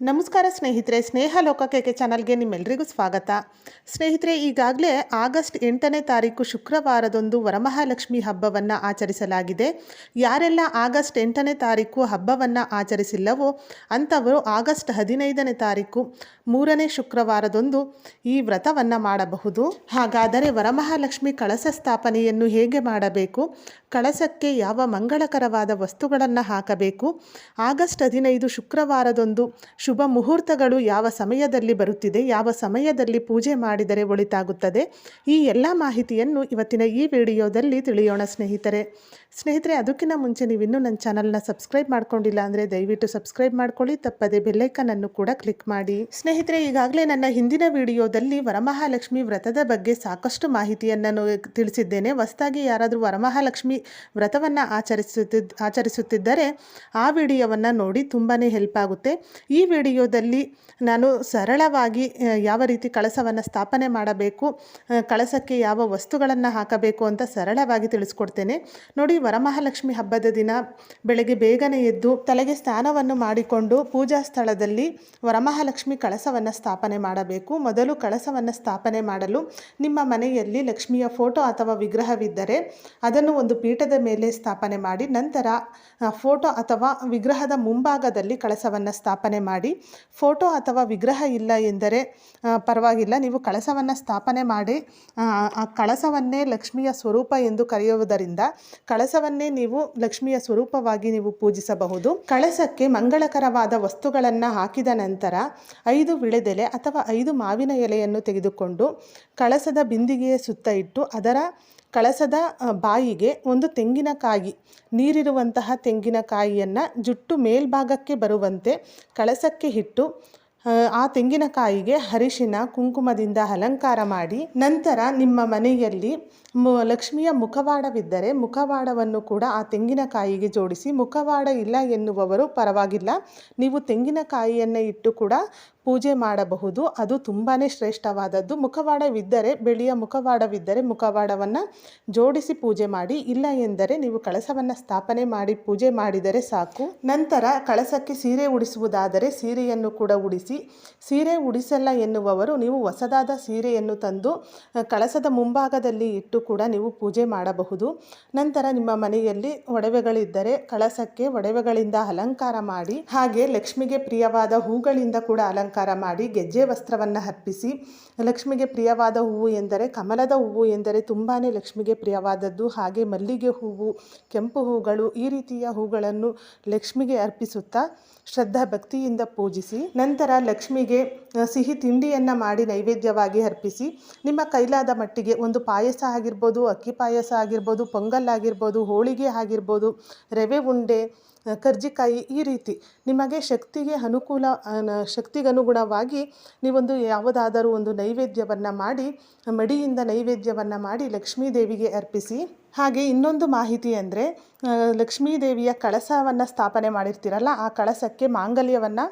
ನಮಸ್ಕಾರ ಸ್ನೇಹಿತರೆ, ಸ್ನೇಹ ಲೋಕಕ್ಕೆ ಚಾನಲ್ಗೆ ನಿಮ್ಮೆಲ್ಲರಿಗೂ ಸ್ವಾಗತ. ಸ್ನೇಹಿತರೆ, ಈಗಾಗಲೇ ಆಗಸ್ಟ್ ಎಂಟನೇ ತಾರೀಕು ಶುಕ್ರವಾರದೊಂದು ವರಮಹಾಲಕ್ಷ್ಮಿ ಹಬ್ಬವನ್ನು ಆಚರಿಸಲಾಗಿದೆ. ಯಾರೆಲ್ಲ ಆಗಸ್ಟ್ ಎಂಟನೇ ತಾರೀಕು ಹಬ್ಬವನ್ನು ಆಚರಿಸಿಲ್ಲವೋ ಅಂಥವರು ಆಗಸ್ಟ್ ಹದಿನೈದನೇ ತಾರೀಕು ಮೂರನೇ ಶುಕ್ರವಾರದೊಂದು ಈ ವ್ರತವನ್ನು ಮಾಡಬಹುದು. ಹಾಗಾದರೆ ವರಮಹಾಲಕ್ಷ್ಮಿ ಕಳಸ ಸ್ಥಾಪನೆಯನ್ನು ಹೇಗೆ ಮಾಡಬೇಕು? ಕಳಸಕ್ಕೆ ಯಾವ ಮಂಗಳಕರವಾದ ವಸ್ತುಗಳನ್ನು ಹಾಕಬೇಕು? ಆಗಸ್ಟ್ ಹದಿನೈದು ಶುಕ್ರವಾರದೊಂದು ಶುಭ ಮುಹೂರ್ತಗಳು ಯಾವ ಸಮಯದಲ್ಲಿ ಬರುತ್ತಿದೆ? ಯಾವ ಸಮಯದಲ್ಲಿ ಪೂಜೆ ಮಾಡಿದರೆ ಒಳಿತಾಗುತ್ತದೆ? ಈ ಎಲ್ಲ ಮಾಹಿತಿಯನ್ನು ಇವತ್ತಿನ ಈ ವಿಡಿಯೋದಲ್ಲಿ ತಿಳಿಯೋಣ ಸ್ನೇಹಿತರೆ. ಸ್ನೇಹಿತರೆ, ಅದಕ್ಕಿಂತ ಮುಂಚೆ ನೀವು ಇನ್ನೂ ನನ್ನ ಚಾನಲ್ನ ಸಬ್ಸ್ಕ್ರೈಬ್ ಮಾಡ್ಕೊಂಡಿಲ್ಲ ಅಂದರೆ ದಯವಿಟ್ಟು ಸಬ್ಸ್ಕ್ರೈಬ್ ಮಾಡ್ಕೊಳ್ಳಿ, ತಪ್ಪದೆ ಬೆಲ್ಲೈಕನನ್ನು ಕೂಡ ಕ್ಲಿಕ್ ಮಾಡಿ. ಸ್ನೇಹಿತರೆ, ಈಗಾಗಲೇ ನನ್ನ ಹಿಂದಿನ ವಿಡಿಯೋದಲ್ಲಿ ವರಮಹಾಲಕ್ಷ್ಮಿ ವ್ರತದ ಬಗ್ಗೆ ಸಾಕಷ್ಟು ಮಾಹಿತಿಯನ್ನು ನಾನು ತಿಳಿಸಿದ್ದೇನೆ. ಹೊಸದಾಗಿ ಯಾರಾದರೂ ವರಮಹಾಲಕ್ಷ್ಮಿ ವ್ರತವನ್ನು ಆಚರಿಸುತ್ತಿದ್ದ ಆಚರಿಸುತ್ತಿದ್ದರೆ ಆ ವಿಡಿಯೋವನ್ನು ನೋಡಿ ತುಂಬಾ ಹೆಲ್ಪ್ ಆಗುತ್ತೆ. ಈ ವಿಡಿಯೋದಲ್ಲಿ ನಾನು ಸರಳವಾಗಿ ಯಾವ ರೀತಿ ಕಳಸವನ್ನು ಸ್ಥಾಪನೆ ಮಾಡಬೇಕು ಕಳಸಕ್ಕೆ ಯಾವ ವಸ್ತುಗಳನ್ನು ಹಾಕಬೇಕು ಅಂತ ಸರಳವಾಗಿ ತಿಳಿಸ್ಕೊಡ್ತೇನೆ. ನೋಡಿ, ವರಮಹಾಲಕ್ಷ್ಮಿ ಹಬ್ಬದ ದಿನ ಬೆಳಗ್ಗೆ ಬೇಗನೆ ಎದ್ದು ತಲೆಗೆ ಸ್ನಾನವನ್ನು ಮಾಡಿಕೊಂಡು ಪೂಜಾ ಸ್ಥಳದಲ್ಲಿ ವರಮಹಾಲಕ್ಷ್ಮಿ ಕಳಸವನ್ನು ಸ್ಥಾಪನೆ ಮಾಡಬೇಕು. ಮೊದಲು ಕಳಸವನ್ನು ಸ್ಥಾಪನೆ ಮಾಡಲು ನಿಮ್ಮ ಮನೆಯಲ್ಲಿ ಲಕ್ಷ್ಮಿಯ ಫೋಟೋ ಅಥವಾ ವಿಗ್ರಹವಿದ್ದರೆ ಅದನ್ನು ಒಂದು ಪೀಠದ ಮೇಲೆ ಸ್ಥಾಪನೆ ಮಾಡಿ ನಂತರ ಫೋಟೋ ಅಥವಾ ವಿಗ್ರಹದ ಮುಂಭಾಗದಲ್ಲಿ ಕಳಸವನ್ನು ಸ್ಥಾಪನೆ ಮಾಡಿ. ಫೋಟೋ ಅಥವಾ ವಿಗ್ರಹ ಇಲ್ಲ ಎಂದರೆ ಪರವಾಗಿಲ್ಲ. ನೀವು ಕಳಸವನ್ನು ಸ್ಥಾಪನೆ ಮಾಡಿ. ಆ, ಕಳಸವನ್ನೇ ಲಕ್ಷ್ಮಿಯ ಸ್ವರೂಪ ಎಂದು ಕರೆಯುವುದರಿಂದ ಕಳಸವನ್ನೇ ನೀವು ಲಕ್ಷ್ಮಿಯ ಸ್ವರೂಪವಾಗಿ ನೀವು ಪೂಜಿಸಬಹುದು. ಕಳಸಕ್ಕೆ ಮಂಗಳಕರವಾದ ವಸ್ತುಗಳನ್ನು ಹಾಕಿದ ನಂತರ ಐದು ವಿಳೆದೆಲೆ ಅಥವಾ ಐದು ಮಾವಿನ ಎಲೆಯನ್ನು ತೆಗೆದುಕೊಂಡು ಕಳಸದ ಬಿಂದಿಗೆಯ ಸುತ್ತ ಇಟ್ಟು ಅದರ ಕಳಸದ ಬಾಯಿಗೆ ಒಂದು ತೆಂಗಿನಕಾಯಿ ನೀರಿರುವಂತಹ ತೆಂಗಿನಕಾಯಿಯನ್ನು ಜುಟ್ಟು ಮೇಲ್ಭಾಗಕ್ಕೆ ಬರುವಂತೆ ಕಳಸಕ್ಕೆ ಇಟ್ಟು ಆ, ತೆಂಗಿನಕಾಯಿಗೆ ಅರಿಶಿನ ಕುಂಕುಮದಿಂದ ಅಲಂಕಾರ ಮಾಡಿ ನಂತರ ನಿಮ್ಮ ಮನೆಯಲ್ಲಿ ಲಕ್ಷ್ಮಿಯ ಮುಖವಾಡವಿದ್ದರೆ ಮುಖವಾಡವನ್ನು ಕೂಡ ಆ ತೆಂಗಿನಕಾಯಿಗೆ ಜೋಡಿಸಿ, ಮುಖವಾಡ ಇಲ್ಲ ಎನ್ನುವವರು ಪರವಾಗಿಲ್ಲ. ನೀವು ತೆಂಗಿನಕಾಯಿಯನ್ನು ಇಟ್ಟು ಕೂಡ ಪೂಜೆ ಮಾಡಬಹುದು. ಅದು ತುಂಬಾ ಶ್ರೇಷ್ಠವಾದದ್ದು. ಮುಖವಾಡವಿದ್ದರೆ, ಬೆಳೆಯ ಮುಖವಾಡವಿದ್ದರೆ ಮುಖವಾಡವನ್ನು ಜೋಡಿಸಿ ಪೂಜೆ ಮಾಡಿ, ಇಲ್ಲ ಎಂದರೆ ನೀವು ಕಳಸವನ್ನು ಸ್ಥಾಪನೆ ಮಾಡಿ ಪೂಜೆ ಮಾಡಿದರೆ ಸಾಕು. ನಂತರ ಕಳಸಕ್ಕೆ ಸೀರೆ ಉಡಿಸುವುದಾದರೆ ಸೀರೆಯನ್ನು ಕೂಡ ಉಡಿಸಿ, ಸೀರೆ ಉಡಿಸಲ್ಲ ಎನ್ನುವವರು ನೀವು ಹೊಸದಾದ ಸೀರೆಯನ್ನು ತಂದು, ಕಳಸದ ಮುಂಭಾಗದಲ್ಲಿ ಇಟ್ಟು ಕೂಡ ನೀವು ಪೂಜೆ ಮಾಡಬಹುದು. ನಂತರ ನಿಮ್ಮ ಮನೆಯಲ್ಲಿ ಒಡವೆಗಳಿದ್ದರೆ ಕಳಸಕ್ಕೆ ಒಡವೆಗಳಿಂದ ಅಲಂಕಾರ ಮಾಡಿ, ಹಾಗೆ ಲಕ್ಷ್ಮಿಗೆ ಪ್ರಿಯವಾದ ಹೂಗಳಿಂದ ಕೂಡ ಅಲಂಕಾರ ಮಾಡಿ, ಗೆಜ್ಜೆ ವಸ್ತ್ರವನ್ನು ಅರ್ಪಿಸಿ. ಲಕ್ಷ್ಮಿಗೆ ಪ್ರಿಯವಾದ ಹೂವು ಎಂದರೆ ಕಮಲದ ಹೂವು ಎಂದರೆ ತುಂಬಾ ಲಕ್ಷ್ಮಿಗೆ ಪ್ರಿಯವಾದದ್ದು. ಹಾಗೆ ಮಲ್ಲಿಗೆ ಹೂವು, ಕೆಂಪು ಹೂಗಳು ಈ ರೀತಿಯ ಹೂಗಳನ್ನು ಲಕ್ಷ್ಮಿಗೆ ಅರ್ಪಿಸುತ್ತಾ ಶ್ರದ್ಧಾ ಭಕ್ತಿಯಿಂದ ಪೂಜಿಸಿ, ನಂತರ ಲಕ್ಷ್ಮಿಗೆ ಸಿಹಿ ತಿಂಡಿಯನ್ನು ಮಾಡಿ ನೈವೇದ್ಯವಾಗಿ ಅರ್ಪಿಸಿ, ನಿಮ್ಮ ಕೈಲಾದ ಮಟ್ಟಿಗೆ ಒಂದು ಪಾಯಸ ಆಗಿರ್ಬೋದು ಅಕ್ಕಿ ಪಾಯಸ ಆಗಿರ್ಬೋದು ಪೊಂಗಲ್ ಆಗಿರ್ಬೋದು ಹೋಳಿಗೆ ಆಗಿರ್ಬೋದು ರವೆ ಉಂಡೆ ಕರ್ಜಿಕಾಯಿ ಈ ರೀತಿ. ನಿಮಗೆ ಶಕ್ತಿಗೆ ಅನುಕೂಲ ಶಕ್ತಿಗನುಗುಣವಾಗಿ ನೀವೊಂದು ಯಾವುದಾದರೂ ಒಂದು ನೈವೇದ್ಯವನ್ನು ಮಾಡಿ, ಮಡಿಯಿಂದ ನೈವೇದ್ಯವನ್ನು ಮಾಡಿ ಲಕ್ಷ್ಮೀ ದೇವಿಗೆ ಅರ್ಪಿಸಿ. ಹಾಗೆ ಇನ್ನೊಂದು ಮಾಹಿತಿ ಅಂದರೆ ಲಕ್ಷ್ಮೀ ದೇವಿಯ ಕಳಸವನ್ನು ಸ್ಥಾಪನೆ ಮಾಡಿರ್ತೀರಲ್ಲ, ಆ ಕಳಸಕ್ಕೆ ಮಾಂಗಲ್ಯವನ್ನು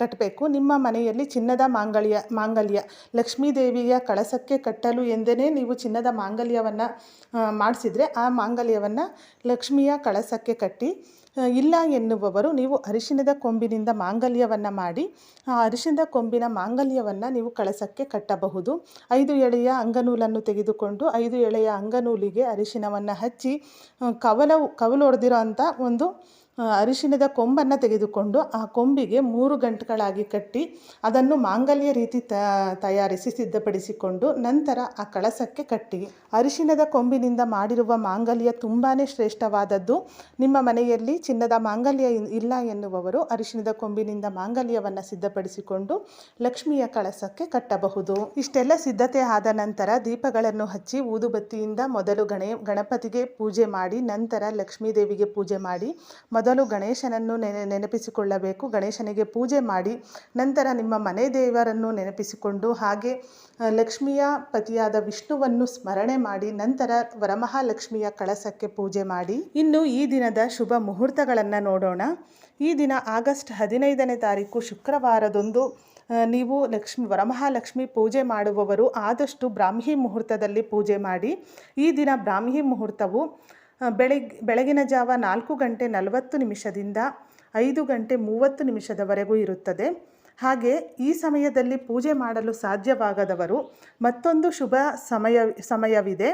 ಕಟ್ಟಬೇಕು ನಿಮ್ಮ ಮನೆಯಲ್ಲಿ ಚಿನ್ನದ ಮಾಂಗಲ್ಯ ಮಾಂಗಲ್ಯ ಲಕ್ಷ್ಮೀ ದೇವಿಯ ಕಳಸಕ್ಕೆ ಕಟ್ಟಲು ಎಂದೇ ನೀವು ಚಿನ್ನದ ಮಾಂಗಲ್ಯವನ್ನು ಮಾಡಿಸಿದರೆ ಆ ಮಾಂಗಲ್ಯವನ್ನು ಲಕ್ಷ್ಮಿಯ ಕಳಸಕ್ಕೆ ಕಟ್ಟಿ ಇಲ್ಲ ಎನ್ನುವವರು ನೀವು ಅರಿಶಿಣದ ಕೊಂಬಿನಿಂದ ಮಾಂಗಲ್ಯವನ್ನು ಮಾಡಿ, ಆ ಅರಿಶಿಣದ ಕೊಂಬಿನ ಮಾಂಗಲ್ಯವನ್ನು ನೀವು ಕಳಸಕ್ಕೆ ಕಟ್ಟಬಹುದು. ಐದು ಎಳೆಯ ಅಂಗನೂಲನ್ನು ತೆಗೆದುಕೊಂಡು ಐದು ಎಳೆಯ ಅಂಗನೂಲಿಗೆ ಅರಿಶಿಣವನ್ನು ಹಚ್ಚಿ ಕವಲ ಕವಲು ಹೊಡೆದಿರೋ ಅಂಥ ಒಂದು ಅರಿಶಿಣದ ಕೊಂಬನ್ನು ತೆಗೆದುಕೊಂಡು ಆ ಕೊಂಬಿಗೆ ಮೂರು ಗಂಟುಗಳಾಗಿ ಕಟ್ಟಿ ಅದನ್ನು ಮಾಂಗಲ್ಯ ರೀತಿ ತ, ತಯಾರಿಸಿ ಸಿದ್ಧಪಡಿಸಿಕೊಂಡು ನಂತರ ಆ ಕಳಸಕ್ಕೆ ಕಟ್ಟಿ. ಅರಿಶಿಣದ ಕೊಂಬಿನಿಂದ ಮಾಡಿರುವ ಮಾಂಗಲ್ಯ ತುಂಬಾ ಶ್ರೇಷ್ಠವಾದದ್ದು. ನಿಮ್ಮ ಮನೆಯಲ್ಲಿ ಚಿನ್ನದ ಮಾಂಗಲ್ಯ ಇಲ್ಲ ಎನ್ನುವವರು ಅರಿಶಿಣದ ಕೊಂಬಿನಿಂದ ಮಾಂಗಲ್ಯವನ್ನು ಸಿದ್ಧಪಡಿಸಿಕೊಂಡು ಲಕ್ಷ್ಮಿಯ ಕಳಸಕ್ಕೆ ಕಟ್ಟಬಹುದು. ಇಷ್ಟೆಲ್ಲ ಸಿದ್ಧತೆ ಆದ ನಂತರ ದೀಪಗಳನ್ನು ಹಚ್ಚಿ ಊದುಬತ್ತಿಯಿಂದ ಮೊದಲು ಗಣೆ, ಗಣಪತಿಗೆ ಪೂಜೆ ಮಾಡಿ ನಂತರ ಲಕ್ಷ್ಮೀ ದೇವಿಗೆ ಪೂಜೆ ಮಾಡಿ ಮೊದಲು ಗಣೇಶನನ್ನು ನೆನೆ, ನೆನಪಿಸಿಕೊಳ್ಳಬೇಕು. ಗಣೇಶನಿಗೆ ಪೂಜೆ ಮಾಡಿ ನಂತರ ನಿಮ್ಮ ಮನೆ ದೇವರನ್ನು ನೆನಪಿಸಿಕೊಂಡು ಹಾಗೆ ಲಕ್ಷ್ಮಿಯ ಪತಿಯಾದ ವಿಷ್ಣುವನ್ನು ಸ್ಮರಣೆ ಮಾಡಿ ನಂತರ ವರಮಹಾಲಕ್ಷ್ಮಿಯ ಕಳಸಕ್ಕೆ ಪೂಜೆ ಮಾಡಿ. ಇನ್ನು ಈ ದಿನದ ಶುಭ ಮುಹೂರ್ತಗಳನ್ನು ನೋಡೋಣ. ಈ ದಿನ ಆಗಸ್ಟ್ ಹದಿನೈದನೇ ತಾರೀಕು ಶುಕ್ರವಾರದೊಂದು ನೀವು ಲಕ್ಷ್ಮಿ, ವರಮಹಾಲಕ್ಷ್ಮಿ ಪೂಜೆ ಮಾಡುವವರು ಆದಷ್ಟು ಬ್ರಾಹ್ಮಿ ಮುಹೂರ್ತದಲ್ಲಿ ಪೂಜೆ ಮಾಡಿ. ಈ ದಿನ ಬ್ರಾಹ್ಮಿ ಮುಹೂರ್ತವು ಬೆಳಿಗ್, ಬೆಳಗಿನ ಜಾವ ನಾಲ್ಕು ಗಂಟೆ ನಲವತ್ತು ನಿಮಿಷದಿಂದ ಐದು ಗಂಟೆ ಮೂವತ್ತು ನಿಮಿಷದವರೆಗೂ ಇರುತ್ತದೆ. ಹಾಗೆ ಈ ಸಮಯದಲ್ಲಿ ಪೂಜೆ ಮಾಡಲು ಸಾಧ್ಯವಾಗದವರು ಮತ್ತೊಂದು ಶುಭ ಸಮಯ, ಸಮಯವಿದೆ.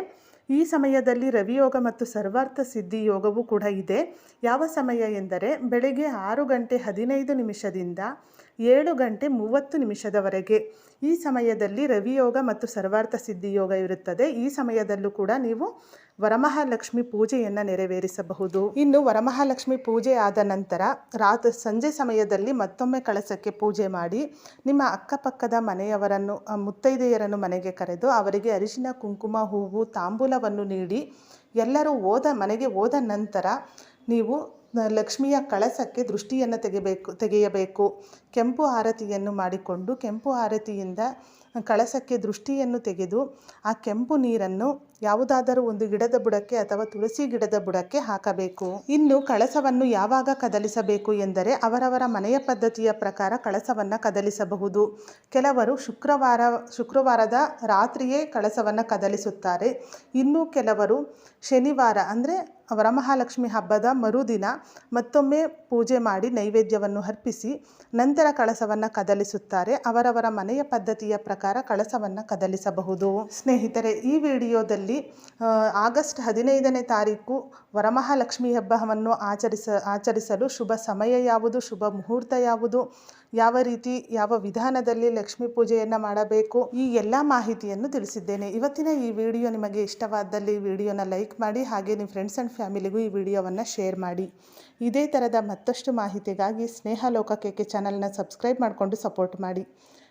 ಈ ಸಮಯದಲ್ಲಿ ರವಿಯೋಗ ಮತ್ತು ಸರ್ವಾರ್ಥ ಸಿದ್ಧಿ ಯೋಗವೂ ಕೂಡ ಇದೆ. ಯಾವ ಸಮಯ ಎಂದರೆ ಬೆಳಗ್ಗೆ ಆರು ಗಂಟೆ ಹದಿನೈದು ನಿಮಿಷದಿಂದ ಏಳು ಗಂಟೆ ಮೂವತ್ತು ನಿಮಿಷದವರೆಗೆ. ಈ ಸಮಯದಲ್ಲಿ ರವಿಯೋಗ ಮತ್ತು ಸರ್ವಾರ್ಥ ಸಿದ್ಧಿ ಯೋಗ ಇರುತ್ತದೆ. ಈ ಸಮಯದಲ್ಲೂ ಕೂಡ ನೀವು ವರಮಹಾಲಕ್ಷ್ಮಿ ಪೂಜೆಯನ್ನು ನೆರವೇರಿಸಬಹುದು. ಇನ್ನು ವರಮಹಾಲಕ್ಷ್ಮಿ ಪೂಜೆ ಆದ ನಂತರ ರಾತ್ರಿ ಸಂಜೆ ಸಮಯದಲ್ಲಿ ಮತ್ತೊಮ್ಮೆ ಕಳಸಕ್ಕೆ ಪೂಜೆ ಮಾಡಿ ನಿಮ್ಮ ಅಕ್ಕಪಕ್ಕದ ಮನೆಯವರನ್ನು ಮುತ್ತೈದೆಯರನ್ನು ಮನೆಗೆ ಕರೆದು ಅವರಿಗೆ ಅರಿಶಿನ, ಕುಂಕುಮ, ಹೂವು, ತಾಂಬೂಲವನ್ನು ನೀಡಿ ಎಲ್ಲರೂ ಹೋದ ಮನೆಗೆ ಹೋದ ನಂತರ ನೀವು ಲಕ್ಷ್ಮಿಯ ಕಳಸಕ್ಕೆ ದೃಷ್ಟಿಯನ್ನು ತೆಗೆಬೇಕು, ತೆಗೆಯಬೇಕು. ಕೆಂಪು ಆರತಿಯನ್ನು ಮಾಡಿಕೊಂಡು ಕೆಂಪು ಆರತಿಯಿಂದ ಕಳಸಕ್ಕೆ ದೃಷ್ಟಿಯನ್ನು ತೆಗೆದು ಆ ಕೆಂಪು ನೀರನ್ನು ಯಾವುದಾದರೂ ಒಂದು ಗಿಡದ ಬುಡಕ್ಕೆ ಅಥವಾ ತುಳಸಿ ಗಿಡದ ಬುಡಕ್ಕೆ ಹಾಕಬೇಕು. ಇನ್ನು ಕಳಸವನ್ನು ಯಾವಾಗ ಕದಲಿಸಬೇಕು ಎಂದರೆ ಅವರವರ ಮನೆಯ ಪದ್ಧತಿಯ ಪ್ರಕಾರ ಕಳಸವನ್ನು ಕದಲಿಸಬಹುದು. ಕೆಲವರು ಶುಕ್ರವಾರ, ಶುಕ್ರವಾರದ ರಾತ್ರಿಯೇ ಕಳಸವನ್ನು ಕದಲಿಸುತ್ತಾರೆ. ಇನ್ನು ಕೆಲವರು ಶನಿವಾರ ಅಂದರೆ ವರಮಹಾಲಕ್ಷ್ಮಿ ಹಬ್ಬದ ಮರುದಿನ ಮತ್ತೊಮ್ಮೆ ಪೂಜೆ ಮಾಡಿ ನೈವೇದ್ಯವನ್ನು ಅರ್ಪಿಸಿ ನಂತರ ಕಳಸವನ್ನು ಕದಲಿಸುತ್ತಾರೆ. ಅವರವರ ಮನೆಯ ಪದ್ಧತಿಯ ಪ್ರಕಾರ ಕಳಸವನ್ನು ಕದಲಿಸಬಹುದು. ಸ್ನೇಹಿತರೆ, ಈ ವಿಡಿಯೋದಲ್ಲಿ ಆಗಸ್ಟ್ ಹದಿನೈದನೇ ತಾರೀಕು ವರಮಹಾಲಕ್ಷ್ಮಿ ಹಬ್ಬವನ್ನು ಆಚರಿಸ, ಆಚರಿಸಲು ಶುಭ ಸಮಯ ಯಾವುದು, ಶುಭ ಮುಹೂರ್ತ ಯಾವುದು, ಯಾವ ರೀತಿ, ಯಾವ ವಿಧಾನದಲ್ಲಿ ಲಕ್ಷ್ಮೀ ಪೂಜೆಯನ್ನು ಮಾಡಬೇಕು, ಈ ಎಲ್ಲ ಮಾಹಿತಿಯನ್ನು ತಿಳಿಸಿದ್ದೇನೆ. ಇವತ್ತಿನ ಈ ವಿಡಿಯೋ ನಿಮಗೆ ಇಷ್ಟವಾದಲ್ಲಿ ವಿಡಿಯೋನ ಲೈಕ್ ಮಾಡಿ, ಹಾಗೆ ನಿಮ್ಮ ಫ್ರೆಂಡ್ಸ್ ಆ್ಯಂಡ್ ಫ್ಯಾಮಿಲಿಗೂ ಈ ವಿಡಿಯೋವನ್ನು ಶೇರ್ ಮಾಡಿ. ಇದೇ ಥರದ ಮತ್ತಷ್ಟು ಮಾಹಿತಿಗಾಗಿ ಸ್ನೇಹ ಲೋಕ ಕೆ ಚಾನಲ್ನ ಸಬ್ಸ್ಕ್ರೈಬ್ ಮಾಡಿಕೊಂಡು ಸಪೋರ್ಟ್ ಮಾಡಿ.